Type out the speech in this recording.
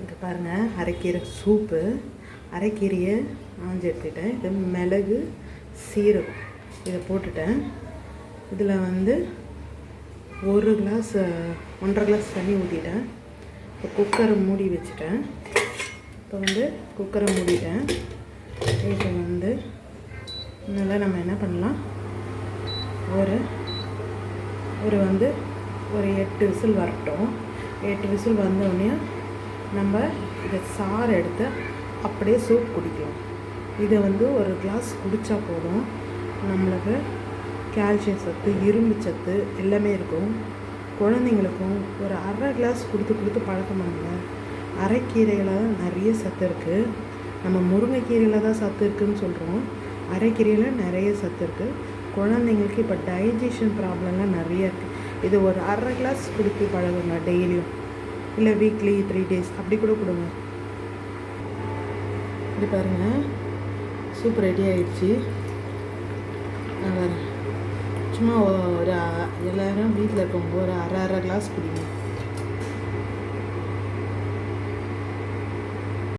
இங்கே பாருங்கள் அரைக்கீரை சூப்பு அரைக்கீரையை ஆஞ்சி எடுத்துக்கிட்டேன். இது மிளகு சீரகம். இதை போட்டுட்டேன். இதில் வந்து ஒரு கிளாஸ் ஒன்றரை கிளாஸ் தண்ணி ஊற்றிட்டேன் இப்போ குக்கரை மூடி வச்சுட்டேன். இப்போ வந்து குக்கரை மூடிட்டேன். இப்போ வந்து நல்லா நம்ம என்ன பண்ணலாம்? ஒரு ஒரு வந்து ஒரு எட்டு விசில் வரட்டும். எட்டு விசில் வந்தோடனே நம்ம இதை சாறு எடுத்து அப்படியே சூப் குடிக்கலாம். இதை வந்து ஒரு கிளாஸ் குடித்தா போதும். நம்மளுக்கு கால்சியம் சத்து இரும்பு சத்து எல்லாமே இருக்கும். குழந்தைங்களுக்கும் ஒரு அரை கிளாஸ் கொடுத்து கொடுத்து பழக்கம் பண்ணுங்க. அரைக்கீரையில் தான் நிறைய சத்து இருக்குது நம்ம முருங்கைக்கீரையில் தான் சத்து இருக்குதுன்னு சொல்கிறோம் அரைக்கீரையில் நிறைய சத்து இருக்குது குழந்தைங்களுக்கு இப்போ டைஜஷன் ப்ராப்ளம்லாம் நிறைய இருக்குது இது ஒரு அரை கிளாஸ் கொடுத்து பழகுங்க டெய்லியும் இல்லை வீக்லி த்ரீ டேஸ் அப்படி கூட கொடுங்க. இது பாருங்கள் சூப் ரெடி ஆயிடுச்சு. சும்மா ஒரு எல்லோரும் வீட்டில் இருக்கும்போது ஒரு அரை அரை கிளாஸ் குடிங்க.